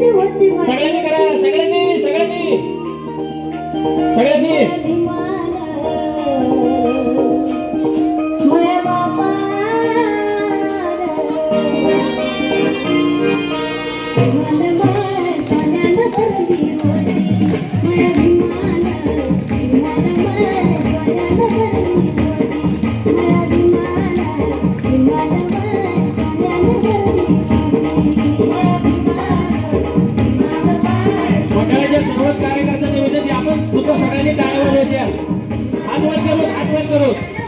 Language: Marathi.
सगळ्यांनी करा सगळ्यांनी सगळ्यांनी. सगळ्यांनी. सगळ्यांनी टाळ्या वाजवायच्या हात वर करून हात वर करून